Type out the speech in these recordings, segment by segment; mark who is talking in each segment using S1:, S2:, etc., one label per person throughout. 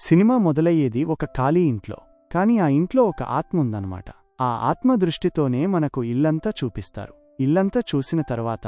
S1: Cinema మొదలయ్యేది ఒక ఖాళీ ఇంట్లో. కాని ఆ ఇంట్లో ఒక ఆత్మ ఉందన్నమాట. ఆ ఆత్మ దృష్టితోనే మనకు ఇల్లంతా చూపిస్తారు. ఇల్లంతా చూసిన తర్వాత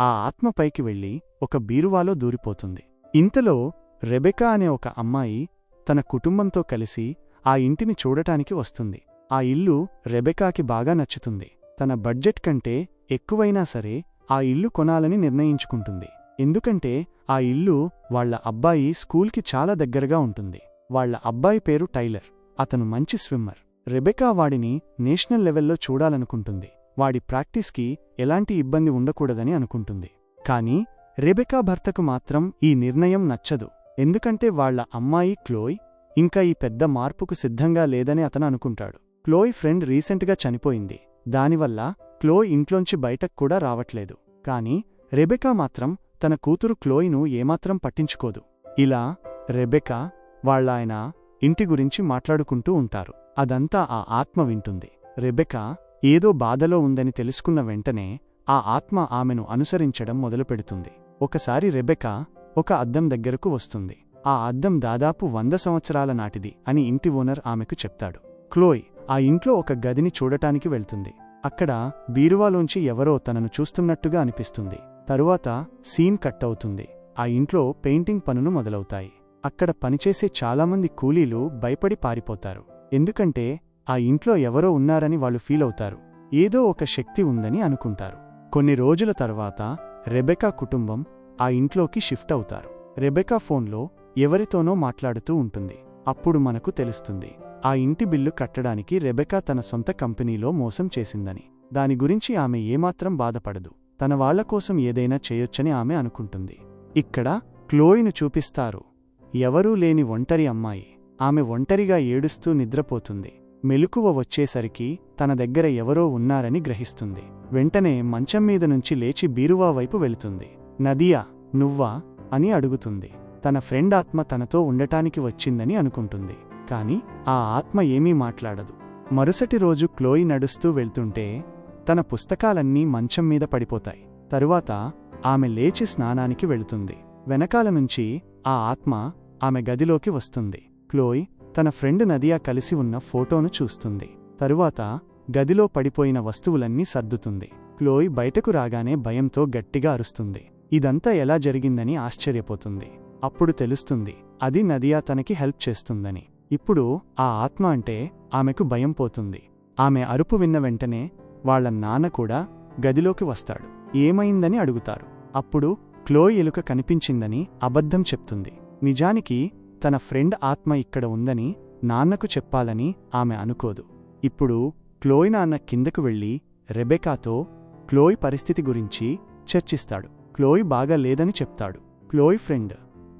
S1: ఆ ఆత్మ పైకి వెళ్ళి ఒక బీరువాలో దూరిపోతుంది. ఇంతలో రెబెకా అనే ఒక అమ్మాయి తన కుటుంబంతో కలిసి ఆ ఇంటిని చూడటానికి వస్తుంది. ఆ ఇల్లు రెబెకాకి బాగా నచ్చుతుంది. తన బడ్జెట్ కంటే ఎక్కువైనా సరే ఆ ఇల్లు కొనాలని నిర్ణయించుకుంటుంది. ఎందుకంటే ఆ ఇల్లు వాళ్ళ అబ్బాయి స్కూల్కి చాలా దగ్గరగా ఉంటుంది. వాళ్ళ అబ్బాయి పేరు టైలర్. అతను మంచి స్విమ్మర్. రెబెకా వాడిని నేషనల్ లెవెల్లో చూడాలనుకుంటుంది. వాడి ప్రాక్టీస్కి ఎలాంటి ఇబ్బంది ఉండకూడదని అనుకుంటుంది. కాని రెబెకా భర్తకు మాత్రం ఈ నిర్ణయం నచ్చదు. ఎందుకంటే వాళ్ళ అమ్మాయి క్లోయ్ ఇంకా ఈ పెద్ద మార్పుకు సిద్ధంగా లేదని అతను అనుకుంటాడు. క్లోయ్ ఫ్రెండ్ రీసెంట్గా చనిపోయింది. దానివల్ల క్లోయ్ ఇంట్లోంచి బయటకు కూడా రావట్లేదు. కాని రెబెకా మాత్రం తన కూతురు క్లోయ్ను ఏమాత్రం పట్టించుకోదు. ఇలా రెబెకా వాళ్ళాయన ఇంటి గురించి మాట్లాడుకుంటూ ఉంటారు. అదంతా ఆ ఆత్మ వింటుంది. రెబెక ఏదో బాధలో ఉందని తెలుసుకున్న వెంటనే ఆ ఆత్మ ఆమెను అనుసరించడం మొదలుపెడుతుంది. ఒకసారి రెబెకా ఒక అద్దం దగ్గరకు వస్తుంది. ఆ అద్దం దాదాపు వంద సంవత్సరాల నాటిది అని ఇంటి ఓనర్ ఆమెకు చెప్తాడు. క్లోయ్ ఆ ఇంట్లో ఒక గదిని చూడటానికి వెళ్తుంది. అక్కడ బీరువాలోంచి ఎవరో తనను చూస్తున్నట్టుగా అనిపిస్తుంది. తరువాత సీన్ కట్ అవుతుంది. ఆ ఇంట్లో పెయింటింగ్ పనులు మొదలవుతాయి. అక్కడ పనిచేసే చాలామంది కూలీలు భయపడి పారిపోతారు. ఎందుకంటే ఆ ఇంట్లో ఎవరో ఉన్నారని వాళ్ళు ఫీలవుతారు ఏదో ఒక శక్తి ఉందని అనుకుంటారు. కొన్ని రోజుల తర్వాత రెబెకా కుటుంబం ఆ ఇంట్లోకి షిఫ్ట్ అవుతారు. రెబెకా ఫోన్లో ఎవరితోనో మాట్లాడుతూ ఉంటుంది. అప్పుడు మనకు తెలుస్తుంది ఆ ఇంటి బిల్లు కట్టడానికి రెబెకా తన సొంత కంపెనీలో మోసం చేసిందని. దాని గురించి ఆమె ఏమాత్రం బాధపడదు. తన వాళ్ళ కోసం ఏదైనా చేయొచ్చని ఆమె అనుకుంటుంది. ఇక్కడ క్లోయిను చూపిస్తారు. ఎవరూ లేని ఒంటరి అమ్మాయి. ఆమె ఒంటరిగా ఏడుస్తూ నిద్రపోతుంది. మెలకువ వచ్చేసరికి తన దగ్గర ఎవరో ఉన్నారని గ్రహిస్తుంది. వెంటనే మంచం మీద నుంచి లేచి బీరువా వైపు వెళుతుంది. నదియా నువ్వా? అని అడుగుతుంది. తన ఫ్రెండ్ ఆత్మ తనతో ఉండటానికి వచ్చిందని అనుకుంటుంది. కాని ఆ ఆత్మ ఏమీ మాట్లాడదు. మరుసటి రోజు క్లోయి నడుస్తూ వెళ్తుంటే తన పుస్తకాలన్నీ మంచం మీద పడిపోతాయి. తరువాత ఆమె లేచి స్నానానికి వెళుతుంది. వెనకాల నుంచి ఆ ఆత్మ ఆమె గదిలోకి వస్తుంది. క్లోయ్ తన ఫ్రెండ్ నదియా కలిసి ఉన్న ఫోటోను చూస్తుంది. తరువాత గదిలో పడిపోయిన వస్తువులన్నీ సర్దుతుంది. క్లోయ్ బయటకు రాగానే భయంతో గట్టిగా అరుస్తుంది. ఇదంతా ఎలా జరిగిందని ఆశ్చర్యపోతుంది. అప్పుడు తెలుస్తుంది అది నదియా తనకి హెల్ప్ చేస్తుందని. ఇప్పుడు ఆ ఆత్మ అంటే ఆమెకు భయం పోతుంది. ఆమె అరుపు విన్న వెంటనే వాళ్ళ నాన్న కూడా గదిలోకి వస్తాడు. ఏమైందని అడుగుతారు. అప్పుడు క్లోయ్ ఎలుక కనిపించిందని అబద్ధం చెప్తుంది. నిజానికి తన ఫ్రెండ్ ఆత్మ ఇక్కడ ఉందని నాన్నకు చెప్పాలని ఆమె అనుకోదు. ఇప్పుడు క్లోయ్ నాన్న కిందకు వెళ్ళి రెబెకాతో క్లోయ్ పరిస్థితి గురించి చర్చిస్తాడు. క్లోయ్ బాగా లేదని చెప్తాడు. క్లోయ్ ఫ్రెండ్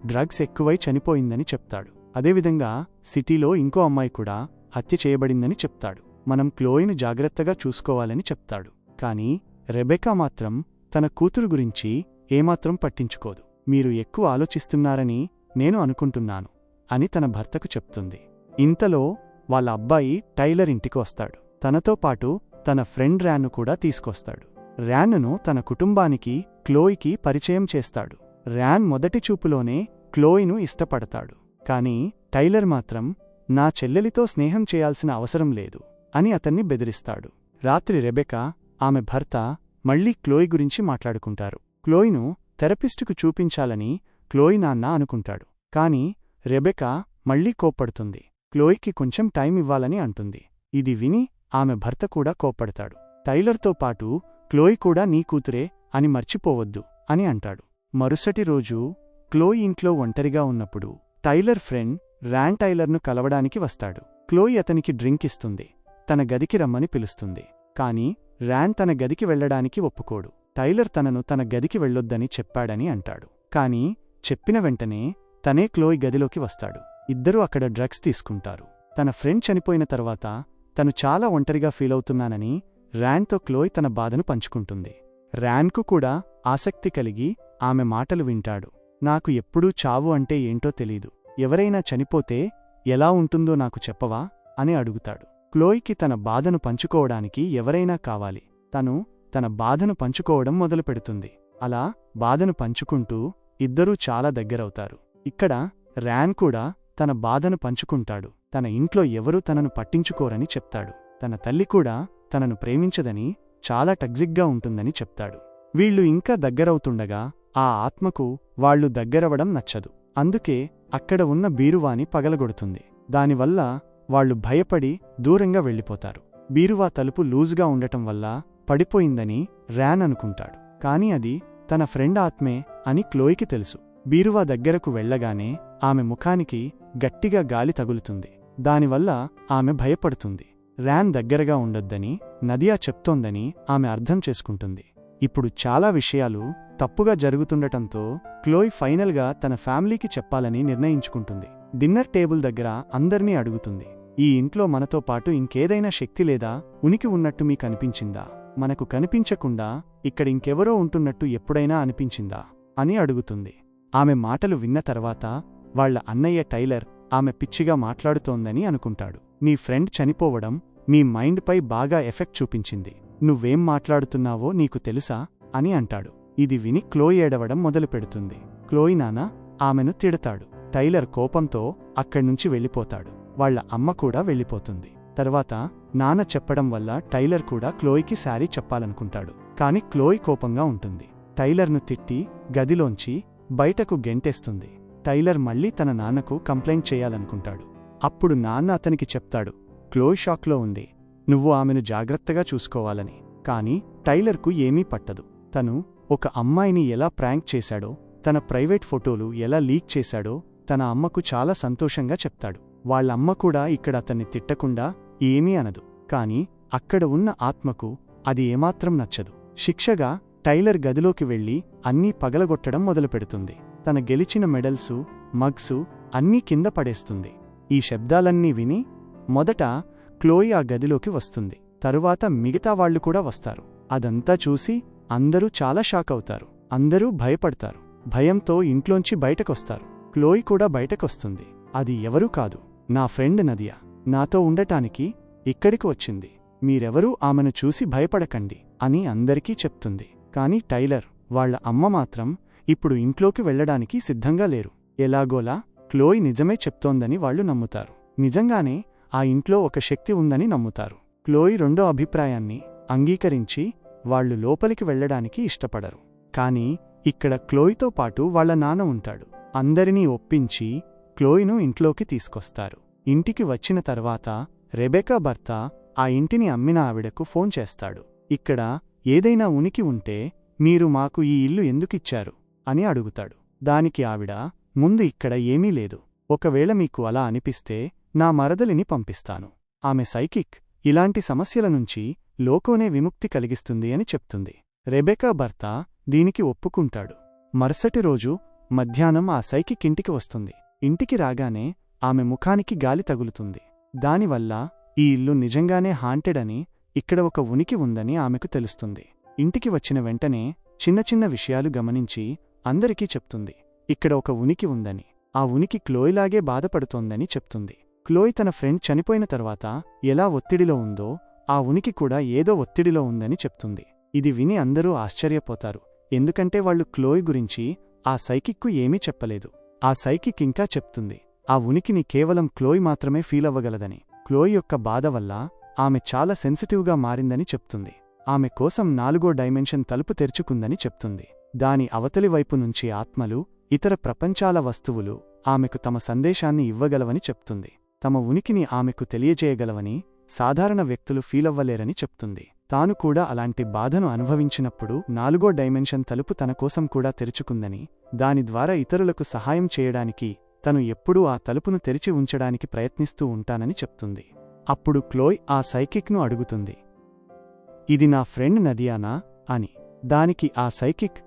S1: డ్రగ్స్ ఎక్కువై చనిపోయిందని చెప్తాడు. అదేవిధంగా సిటీలో ఇంకో అమ్మాయి కూడా హత్య చేయబడిందని చెప్తాడు. మనం క్లోయిను జాగ్రత్తగా చూసుకోవాలని చెప్తాడు. కాని రెబెకా మాత్రం తన కూతురు గురించి ఏమాత్రం పట్టించుకోదు. మీరు ఎక్కువ ఆలోచిస్తున్నారని నేను అనుకుంటున్నాను అని తన భర్తకు చెప్తుంది. ఇంతలో వాళ్ళ అబ్బాయి టైలర్ ఇంటికి వస్తాడు. తనతో పాటు తన ఫ్రెండ్ ర్యాన్ను కూడా తీసుకొస్తాడు. ర్యాన్ను తన కుటుంబానికి క్లోయికి పరిచయం చేస్తాడు. ర్యాన్ మొదటి చూపులోనే క్లోయిను ఇష్టపడతాడు. కాని టైలర్ మాత్రం నా చెల్లెలితో స్నేహం చేయాల్సిన అవసరం లేదు అని అతన్ని బెదిరిస్తాడు. రాత్రి రెబెకా ఆమె భర్త మళ్ళీ క్లోయ్ గురించి మాట్లాడుకుంటారు. క్లోయ్ను థెరపిస్టుకు చూపించాలని క్లోయ్ నాన్న అనుకుంటాడు. కాని రెబెకా మళ్ళీ కోప్పడుతుంది. క్లోయికి కొంచెం టైం ఇవ్వాలని అంటుంది. ఇది విని ఆమె భర్త కూడా కోప్పడతాడు. టైలర్తో పాటు క్లోయ్ కూడా నీ కూతురే అని మర్చిపోవద్దు అని అంటాడు. మరుసటి రోజు క్లోయ్ ఇంట్లో ఒంటరిగా ఉన్నప్పుడు టైలర్ ఫ్రెండ్ ర్యాన్ టైలర్ను కలవడానికి వస్తాడు. క్లోయ్ అతనికి డ్రింక్ ఇస్తుంది. తన గదికి రమ్మని పిలుస్తుంది. కాని ర్యాన్ తన గదికి వెళ్ళడానికి ఒప్పుకోడు. టైలర్ తనను తన గదికి వెళ్ళొద్దని చెప్పాడని అంటాడు. కాని చెప్పిన వెంటనే తనే క్లోయ్ గదిలోకి వస్తాడు. ఇద్దరూ అక్కడ డ్రగ్స్ తీసుకుంటారు. తన ఫ్రెండ్ చనిపోయిన తర్వాత తను చాలా ఒంటరిగా ఫీలవుతున్నానని ర్యాన్తో క్లోయ్ తన బాధను పంచుకుంటుంది. ర్యాన్కు కూడా ఆసక్తి కలిగి ఆమె మాటలు వింటాడు. నాకు ఎప్పుడూ చావు అంటే ఏంటో తెలీదు. ఎవరైనా చనిపోతే ఎలా ఉంటుందో నాకు చెప్పవా? అని అడుగుతాడు. క్లోయ్కి తన బాధను పంచుకోవడానికి ఎవరైనా కావాలి. తను తన బాధను పంచుకోవడం మొదలుపెడుతుంది. అలా బాధను పంచుకుంటూ ఇద్దరూ చాలా దగ్గరవుతారు. ఇక్కడ ర్యాన్ కూడా తన బాధను పంచుకుంటాడు. తన ఇంట్లో ఎవరూ తనను పట్టించుకోరని చెప్తాడు. తన తల్లి కూడా తనను ప్రేమించదని చాలా టగ్జిగ్గా ఉంటుందని చెప్తాడు. వీళ్ళు ఇంకా దగ్గరవుతుండగా ఆ ఆత్మకు వాళ్ళు దగ్గరవడం నచ్చదు. అందుకే అక్కడ ఉన్న బీరువాని పగలగొడుతుంది. దానివల్ల వాళ్ళు భయపడి దూరంగా వెళ్ళిపోతారు. బీరువా తలుపు లూజుగా ఉండటం వల్ల పడిపోయిందని ర్యాన్ అనుకుంటాడు. కాని అది తన ఫ్రెండ్ ఆత్మే అని క్లోయికి తెలుసు. బీరువా దగ్గరకు వెళ్ళగానే ఆమె ముఖానికి గట్టిగా గాలి తగులుతుంది. దానివల్ల ఆమె భయపడుతుంది. ర్యాన్ దగ్గరగా ఉండొద్దని నదియా చెప్తోందని ఆమె అర్థం చేసుకుంటుంది. ఇప్పుడు చాలా విషయాలు తప్పుగా జరుగుతుండటంతో క్లోయ్ ఫైనల్గా తన ఫ్యామిలీకి చెప్పాలని నిర్ణయించుకుంటుంది. డిన్నర్ టేబుల్ దగ్గర అందర్నీ అడుగుతుంది. ఈ ఇంట్లో మనతో పాటు ఇంకేదైనా శక్తి లేదా ఉనికి ఉన్నట్టు మీకనిపించిందా మనకు కనిపించకుండా ఇక్కడ ఇంకెవరో ఉంటున్నట్టు ఎప్పుడైనా అనిపించిందా అని అడుగుతుంది. ఆమె మాటలు విన్న తర్వాత వాళ్ళ అన్నయ్య టైలర్ ఆమె పిచ్చిగా మాట్లాడుతోందని అనుకుంటాడు. నీ ఫ్రెండ్ చనిపోవడం మీ మైండ్పై బాగా ఎఫెక్ట్ చూపించింది. నువ్వేం మాట్లాడుతున్నావో నీకు తెలుసా అని అంటాడు. ఇది విని క్లోయ్ ఏడవడం మొదలుపెడుతుంది. క్లోయ్ నానా ఆమెను తిడతాడు. టైలర్ కోపంతో అక్కడ్నుంచి వెళ్ళిపోతాడు. వాళ్ళ అమ్మ కూడా వెళ్ళిపోతుంది. తర్వాత నాన్న చెప్పడం వల్ల టైలర్ కూడా క్లోయ్కి శారీ చెప్పాలనుకుంటాడు. కాని క్లోయ్ కోపంగా ఉంటుంది. టైలర్ను తిట్టి గదిలోంచి బయటకు గెంటేస్తుంది. టైలర్ మళ్ళీ తన నాన్నకు కంప్లైంట్ చేయాలనుకుంటాడు. అప్పుడు నాన్న అతనికి చెప్తాడు క్లోయ్ షాక్లో ఉంది. నువ్వు ఆమెను జాగ్రత్తగా చూసుకోవాలని. కాని టైలర్కు ఏమీ పట్టదు. తను ఒక అమ్మాయిని ఎలా ప్రాంక్ చేశాడో తన ప్రైవేట్ ఫోటోలు ఎలా లీక్ చేశాడో తన అమ్మకు చాలా సంతోషంగా చెప్తాడు. వాళ్ళమ్మ కూడా ఇక్కడ అతన్ని తిట్టకుండా ఏమీ అనదు. కాని అక్కడ ఉన్న ఆత్మకు అది ఏమాత్రం నచ్చదు. శిక్షగా టైలర్ గదిలోకి వెళ్ళి అన్నీ పగలగొట్టడం మొదలుపెడుతుంది. తన గెలిచిన మెడల్సు మగ్సు అన్నీ కింద పడేస్తుంది. ఈ శబ్దాలన్నీ విని మొదట క్లోయి ఆ గదిలోకి వస్తుంది. తరువాత మిగతా వాళ్ళు కూడా వస్తారు. అదంతా చూసి అందరూ చాలా షాక్ అవుతారు. అందరూ భయపడతారు. భయంతో ఇంట్లోంచి బయటకొస్తారు. క్లోయి కూడా బయటకొస్తుంది. అది ఎవరూ కాదు. నా ఫ్రెండ్ నదియా? నాతో ఉండటానికి ఇక్కడికి వచ్చింది. మీరెవరూ ఆమెను చూసి భయపడకండి అని అందరికీ చెప్తుంది. కాని టైలర్ వాళ్ళ అమ్మ మాత్రం ఇప్పుడు ఇంట్లోకి వెళ్ళడానికి సిద్ధంగా లేరు. ఎలాగోలా క్లోయ్ నిజమే చెప్తోందని వాళ్ళు నమ్ముతారు. నిజంగానే ఆ ఇంట్లో ఒక శక్తి ఉందని నమ్ముతారు. క్లోయ్ రెండో అభిప్రాయాన్ని అంగీకరించి వాళ్ళు లోపలికి వెళ్ళడానికి ఇష్టపడరు. కాని ఇక్కడ క్లోయ్తో పాటు వాళ్ళ నాన్న ఉంటాడు. అందరినీ ఒప్పించి క్లోయ్ను ఇంట్లోకి తీసుకొస్తారు. ఇంటికి వచ్చిన తర్వాత రెబెకా భర్త ఆ ఇంటిని అమ్మిన ఆవిడకు ఫోన్ చేస్తాడు. ఇక్కడ ఏదైనా ఉనికి ఉంటే మీరు మాకు ఈ ఇల్లు ఎందుకిచ్చారు? అని అడుగుతాడు. దానికి ఆవిడ ముందు ఇక్కడ ఏమీ లేదు. ఒకవేళ మీకు అలా అనిపిస్తే నా మరదలిని పంపిస్తాను. ఆమె సైకిక్ ఇలాంటి సమస్యల నుంచి లోకోనే విముక్తి కలిగిస్తుంది అని చెప్తుంది. రెబెకా భర్త దీనికి ఒప్పుకుంటాడు. మరుసటి రోజు మధ్యాహ్నం ఆ సైకిక్ ఇంటికి వస్తుంది. ఇంటికి రాగానే ఆమె ముఖానికి గాలి తగులుతుంది. దానివల్ల ఈ ఇల్లు నిజంగానే హాంటెడ్ అని ఇక్కడ ఒక ఉనికి ఉందని ఆమెకు తెలుస్తుంది. ఇంటికి వచ్చిన వెంటనే చిన్న చిన్న విషయాలు గమనించి అందరికీ చెప్తుంది. ఇక్కడ ఒక ఉనికి ఉందని ఆ ఉనికి క్లోయిలాగే బాధపడుతోందని చెప్తుంది. క్లోయ్ తన ఫ్రెండ్ చనిపోయిన తర్వాత ఎలా ఒత్తిడిలో ఉందో ఆ ఉనికి కూడా ఏదో ఒత్తిడిలో ఉందని చెప్తుంది. ఇది విని అందరూ ఆశ్చర్యపోతారు. ఎందుకంటే వాళ్ళు క్లోయ్ గురించి ఆ సైకిక్కు ఏమీ చెప్పలేదు. ఆ సైకిక్ ఇంకా చెప్తుంది. ఆ ఉనికిని కేవలం క్లోయ్ మాత్రమే ఫీలవ్వగలదని క్లోయ్ యొక్క బాధ వల్ల ఆమె చాలా సెన్సిటివ్గా మారిందని చెప్తుంది. ఆమె కోసం నాలుగో డైమెన్షన్ తలుపు తెరుచుకుందని చెప్తుంది. దాని అవతలి వైపు నుంచి ఆత్మలు ఇతర ప్రపంచాల వస్తువులు ఆమెకు తమ సందేశాన్ని ఇవ్వగలవని చెప్తుంది. తమ ఉనికిని ఆమెకు తెలియజేయగలవని సాధారణ వ్యక్తులు ఫీలవ్వలేరని చెప్తుంది. తాను కూడా అలాంటి బాధను అనుభవించినప్పుడు నాలుగో డైమెన్షన్ తలుపు తన కోసం కూడా తెరుచుకుందని దాని ద్వారా ఇతరులకు సహాయం చేయడానికి తను ఎప్పుడూ ఆ తలుపును తెరిచి ఉంచడానికి ప్రయత్నిస్తూ ఉంటానని చెప్తుంది. అప్పుడు క్లోయ్ ఆ సైకిక్ను అడుగుతుంది. ఇది నా ఫ్రెండ్ నదియానా? అని. దానికి ఆ సైకిక్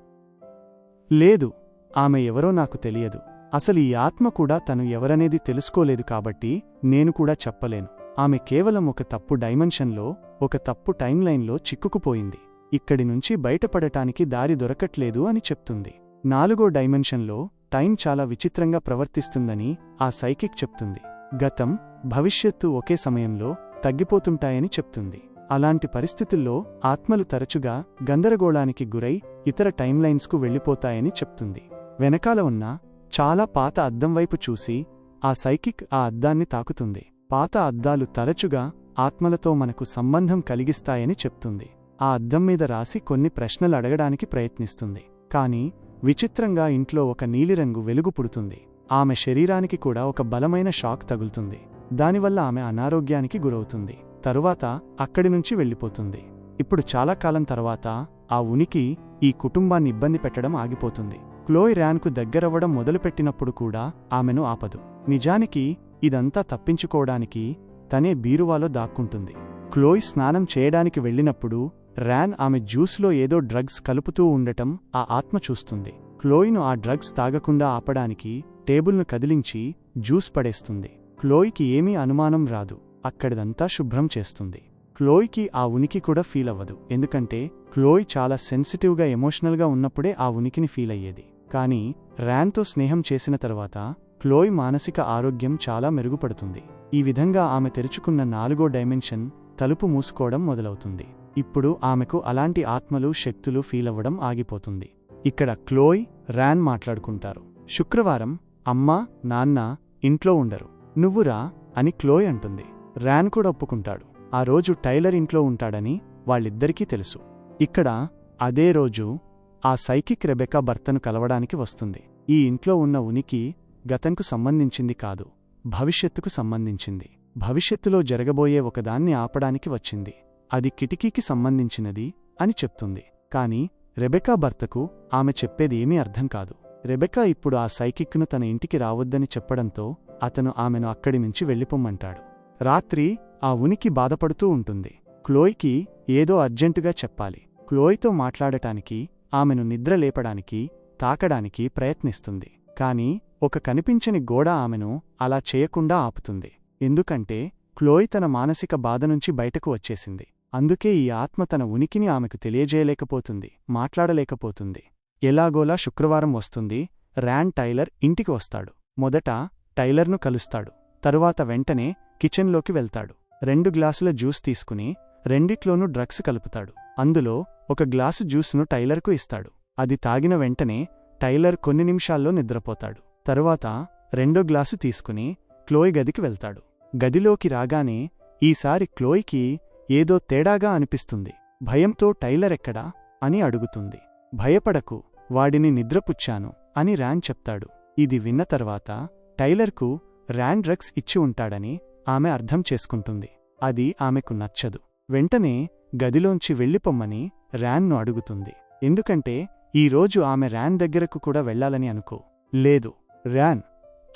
S1: లేదు ఆమె ఎవరో నాకు తెలియదు. అసలు ఈ ఆత్మ కూడా తను ఎవరనేది తెలుసుకోలేదు కాబట్టి నేను కూడా చెప్పలేను. ఆమె కేవలం ఒక తప్పు డైమెన్షన్లో ఒక తప్పు టైంలైన్లో చిక్కుకుపోయింది. ఇక్కడి నుంచి బయటపడటానికి దారి దొరకట్లేదు అని చెప్తుంది. నాలుగో డైమెన్షన్లో టైం చాలా విచిత్రంగా ప్రవర్తిస్తుందని ఆ సైకిక్ చెప్తుంది. గతం భవిష్యత్తు ఒకే సమయంలో తగ్గిపోతుంటాయని చెప్తుంది. అలాంటి పరిస్థితుల్లో ఆత్మలు తరచుగా గందరగోళానికి గురై ఇతర టైంలైన్స్కు వెళ్ళిపోతాయని చెప్తుంది. వెనకాల ఉన్న చాలా పాత అద్దం వైపు చూసి ఆ సైకిక్ ఆ అద్దాన్ని తాకుతుంది. పాత అద్దాలు తరచుగా ఆత్మలతో మనకు సంబంధం కలిగిస్తాయని చెప్తుంది. ఆ అద్దం మీద రాసి కొన్ని ప్రశ్నలు అడగడానికి ప్రయత్నిస్తుంది. కాని విచిత్రంగా ఇంట్లో ఒక నీలిరంగు వెలుగు పుడుతుంది. ఆమె శరీరానికి కూడా ఒక బలమైన షాక్ తగులుతుంది. దానివల్ల ఆమె అనారోగ్యానికి గురవుతుంది. తరువాత అక్కడి నుంచి వెళ్ళిపోతుంది. ఇప్పుడు చాలా కాలం తర్వాత ఆ ఉనికి ఈ కుటుంబాన్ని ఇబ్బంది పెట్టడం ఆగిపోతుంది. క్లోయ్ ర్యాన్కు దగ్గరవ్వడం మొదలుపెట్టినప్పుడు కూడా ఆమెను ఆపదు. నిజానికి ఇదంతా తప్పించుకోవడానికి తనే బీరువాలో దాక్కుంటుంది. క్లోయ్ స్నానం చేయడానికి వెళ్ళినప్పుడు ర్యాన్ ఆమె జ్యూస్లో ఏదో డ్రగ్స్ కలుపుతూ ఉండటం ఆ ఆత్మ చూస్తుంది. క్లోయ్ను ఆ డ్రగ్స్ తాగకుండా ఆపడానికి టేబుల్ను కదిలించి జ్యూస్ పడేస్తుంది. క్లోయ్కి ఏమీ అనుమానం రాదు. అక్కడిదంతా శుభ్రం చేస్తుంది. క్లోయ్కి ఆ ఉనికి కూడా ఫీల్ అవ్వదు. ఎందుకంటే క్లోయ్ చాలా సెన్సిటివ్గా ఎమోషనల్గా ఉన్నప్పుడే ఆ ఉనికిని ఫీల్ అయ్యేది. కానీ ర్యాన్తో స్నేహం చేసిన తర్వాత క్లోయ్ మానసిక ఆరోగ్యం చాలా మెరుగుపడుతుంది. ఈ విధంగా ఆమె తెరుచుకున్న నాలుగో డైమెన్షన్ తలుపు మూసుకోవడం మొదలవుతుంది. ఇప్పుడు ఆమెకు అలాంటి ఆత్మలు శక్తులు ఫీలవ్వడం ఆగిపోతుంది. ఇక్కడ క్లోయ్ ర్యాన్ మాట్లాడుకుంటారు. శుక్రవారం అమ్మా నాన్న ఇంట్లో ఉండరు. నువ్వురా అని క్లోయ్ అంటుంది. ర్యాన్ కూడా ఒప్పుకుంటాడు. ఆ రోజు టైలర్ ఇంట్లో ఉంటాడని వాళ్ళిద్దరికీ తెలుసు. ఇక్కడ అదే రోజు ఆ సైకిక్ రెబెకా భర్తను కలవడానికి వస్తుంది. ఈ ఇంట్లో ఉన్న ఉనికి గతంకు సంబంధించింది కాదు భవిష్యత్తుకు సంబంధించింది. భవిష్యత్తులో జరగబోయే ఒకదాన్ని ఆపడానికి వచ్చింది. అది కిటికీకి సంబంధించినది అని చెప్తుంది. కాని రెబెకా భర్తకు ఆమె చెప్పేది ఏమీ అర్థం కాదు. రెబెకా ఇప్పుడు ఆ సైకిక్ను తన ఇంటికి రావద్దని చెప్పడంతో అతను ఆమెను అక్కడి నుంచి వెళ్ళిపొమ్మంటాడు. రాత్రి ఆ ఉనికి బాధపడుతూ ఉంటుంది. క్లోయ్కి ఏదో అర్జెంటుగా చెప్పాలి. క్లోయ్తో మాట్లాడటానికి ఆమెను నిద్రలేపడానికి తాకడానికి ప్రయత్నిస్తుంది. కాని ఒక కనిపించని గోడ ఆమెను అలా చేయకుండా ఆపుతుంది. ఎందుకంటే క్లోయ్ తన మానసిక బాధ నుంచి బయటకు వచ్చేసింది. అందుకే ఈ ఆత్మ తన ఉనికిని ఆమెకు తెలియజేయలేకపోతుంది మాట్లాడలేకపోతుంది. ఎలాగోలా శుక్రవారం వస్తుంది ర్యాన్ టైలర్ ఇంటికి వస్తాడు. మొదట టైలర్ను కలుస్తాడు తరువాత వెంటనే కిచెన్లోకి వెళ్తాడు. రెండు గ్లాసుల జ్యూస్ తీసుకుని రెండిట్లోనూ డ్రగ్స్ కలుపుతాడు. అందులో ఒక గ్లాసు జ్యూస్ను టైలర్కు ఇస్తాడు. అది తాగిన వెంటనే టైలర్ కొన్ని నిమిషాల్లో నిద్రపోతాడు. తరువాత రెండో గ్లాసు తీసుకుని క్లోయ్ గదికి వెళ్తాడు. గదిలోకి రాగానే ఈసారి క్లోయ్కి ఏదో తేడాగా అనిపిస్తుంది. భయంతో టైలర్ ఎక్కడా? అని అడుగుతుంది. భయపడకు వాడిని నిద్రపుచ్చాను అని ర్యాన్ చెప్తాడు. ఇది విన్న తర్వాత టైలర్కు ర్యాన్ డ్రగ్స్ ఇచ్చి ఉంటాడని ఆమె అర్థం చేసుకుంటుంది. అది ఆమెకు నచ్చదు. వెంటనే గదిలోంచి వెళ్ళిపొమ్మని ర్యాన్ను అడుగుతుంది. ఎందుకంటే ఈరోజు ఆమె ర్యాన్ దగ్గరకు కూడా వెళ్ళాలని అనుకో. లేదు ర్యాన్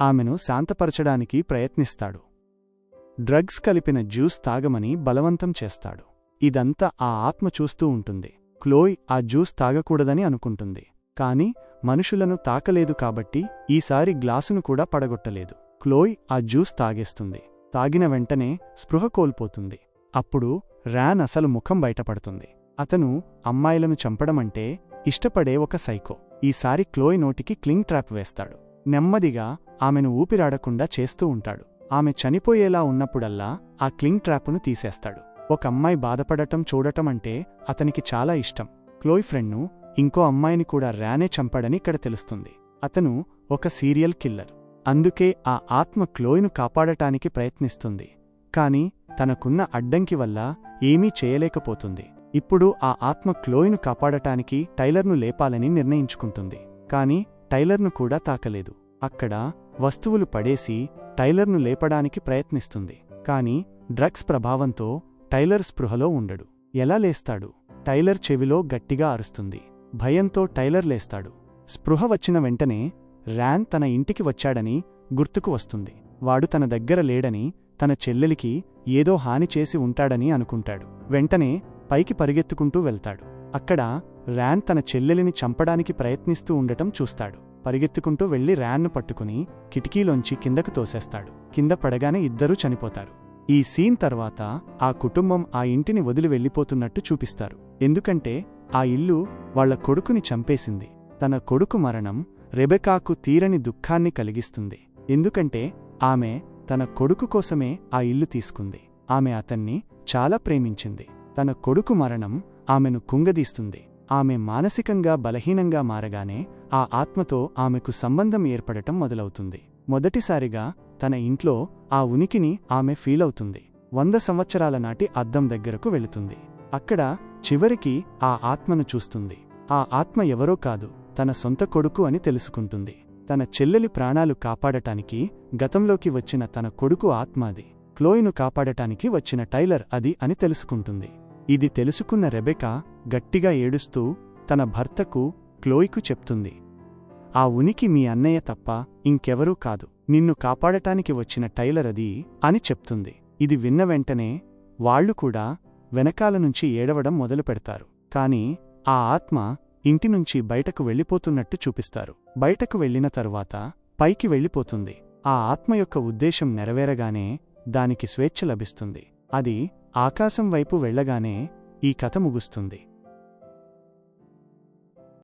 S1: ఆమెను శాంతపరచడానికి ప్రయత్నిస్తాడు. డ్రగ్స్ కలిపిన జ్యూస్ తాగమని బలవంతం చేస్తాడు. ఇదంతా ఆ ఆత్మ చూస్తూ ఉంటుంది. క్లోయ్ ఆ జ్యూస్ తాగకూడదని అనుకుంటుంది. కాని మనుషులను తాకలేదు కాబట్టి ఈసారి గ్లాసును కూడా పడగొట్టలేదు. క్లోయ్ ఆ జ్యూస్ తాగేస్తుంది. తాగిన వెంటనే స్పృహ కోల్పోతుంది. అప్పుడు ర్యాన్ అసలు ముఖం బయటపడుతుంది. అతను అమ్మాయిలను చంపడమంటే ఇష్టపడే ఒక సైకో. ఈసారి క్లోయ్ నోటికి క్లింగ్ ట్రాప్ వేస్తాడు. నెమ్మదిగా ఆమెను ఊపిరాడకుండా చేస్తూ ఉంటాడు. ఆమె చనిపోయేలా ఉన్నప్పుడల్లా ఆ క్లింగ్ ట్రాప్ను తీసేస్తాడు. ఒక అమ్మాయి బాధపడటం చూడటం అంటే అతనికి చాలా ఇష్టం. క్లోయ్ ఫ్రెండ్ను ఇంకో అమ్మాయిని కూడా ర్యానే చంపాడని ఇక్కడ తెలుస్తుంది. అతను ఒక సీరియల్ కిల్లర్. అందుకే ఆ ఆత్మ క్లోయ్ను కాపాడటానికి ప్రయత్నిస్తుంది. కాని తనకున్న అడ్డంకి వల్ల ఏమీ చేయలేకపోతుంది. ఇప్పుడు ఆ ఆత్మ క్లోయ్ను కాపాడటానికి టైలర్ను లేపాలని నిర్ణయించుకుంటుంది. కాని టైలర్ను కూడా తాకలేదు. అక్కడ వస్తువులు పడేసి టైలర్ను లేపడానికి ప్రయత్నిస్తుంది. కాని డ్రగ్స్ ప్రభావంతో టైలర్ స్పృహలో ఉండడు. ఎలా లేస్తాడు? టైలర్ చెవిలో గట్టిగా అరుస్తుంది. భయంతో టైలర్ లేస్తాడు. స్పృహ వచ్చిన వెంటనే ర్యాన్ తన ఇంటికి వచ్చాడని గుర్తుకు వస్తుంది. వాడు తన దగ్గర లేడని తన చెల్లెలికి ఏదో హాని చేసి ఉంటాడని అనుకుంటాడు. వెంటనే పైకి పరిగెత్తుకుంటూ వెళ్తాడు. అక్కడ ర్యాన్ తన చెల్లెలిని చంపడానికి ప్రయత్నిస్తూ ఉండటం చూస్తాడు. పరిగెత్తుకుంటూ వెళ్ళి ర్యాన్ను పట్టుకుని కిటికీలోంచి కిందకు తోసేస్తాడు. కింద పడగానే ఇద్దరూ చనిపోతారు. ఈ సీన్ తర్వాత ఆ కుటుంబం ఆ ఇంటిని వదిలి వెళ్ళిపోతున్నట్టు చూపిస్తారు. ఎందుకంటే ఆ ఇల్లు వాళ్ళ కొడుకుని చంపేసింది. తన కొడుకు మరణం రెబెకాకు తీరని దుఃఖాన్ని కలిగిస్తుంది. ఎందుకంటే ఆమె తన కొడుకు కోసమే ఆ ఇల్లు తీసుకుంది. ఆమె అతన్ని చాలా ప్రేమించింది. తన కొడుకు మరణం ఆమెను కుంగదీస్తుంది. ఆమె మానసికంగా బలహీనంగా మారగానే ఆ ఆత్మతో ఆమెకు సంబంధం ఏర్పడటం మొదలవుతుంది. మొదటిసారిగా తన ఇంట్లో ఆ ఉనికిని ఆమె ఫీలవుతుంది వంద సంవత్సరాల నాటి అద్దం దగ్గరకు వెళుతుంది. అక్కడ చివరికి ఆ ఆత్మను చూస్తుంది. ఆ ఆత్మ ఎవరో కాదు తన సొంత కొడుకు అని తెలుసుకుంటుంది. తన చెల్లెలి ప్రాణాలు కాపాడటానికి గతంలోకి వచ్చిన తన కొడుకు ఆత్మ అది. క్లోయిను కాపాడటానికి వచ్చిన టైలర్ అది అని తెలుసుకుంటుంది. ఇది తెలుసుకున్న రెబెకా గట్టిగా ఏడుస్తూ తన భర్తకు క్లోయికు చెప్తుంది. ఆ ఉనికి మీ అన్నయ్య తప్ప ఇంకెవరూ కాదు. నిన్ను కాపాడటానికి వచ్చిన టైలర్ అది అని చెప్తుంది. ఇది విన్న వెంటనే వాళ్ళు కూడా వెనకాల నుంచి ఏడవడం మొదలుపెడతారు కాని ఆ ఆత్మ ఇంటినుంచి బయటకు వెళ్ళిపోతున్నట్టు చూపిస్తారు. బయటకు వెళ్ళిన తరువాత పైకి వెళ్ళిపోతుంది. ఆ ఆత్మ యొక్క ఉద్దేశం నెరవేరగానే దానికి స్వేచ్ఛ లభిస్తుంది. అది ఆకాశం వైపు వెళ్ళగానే ఈ కథ ముగుస్తుంది.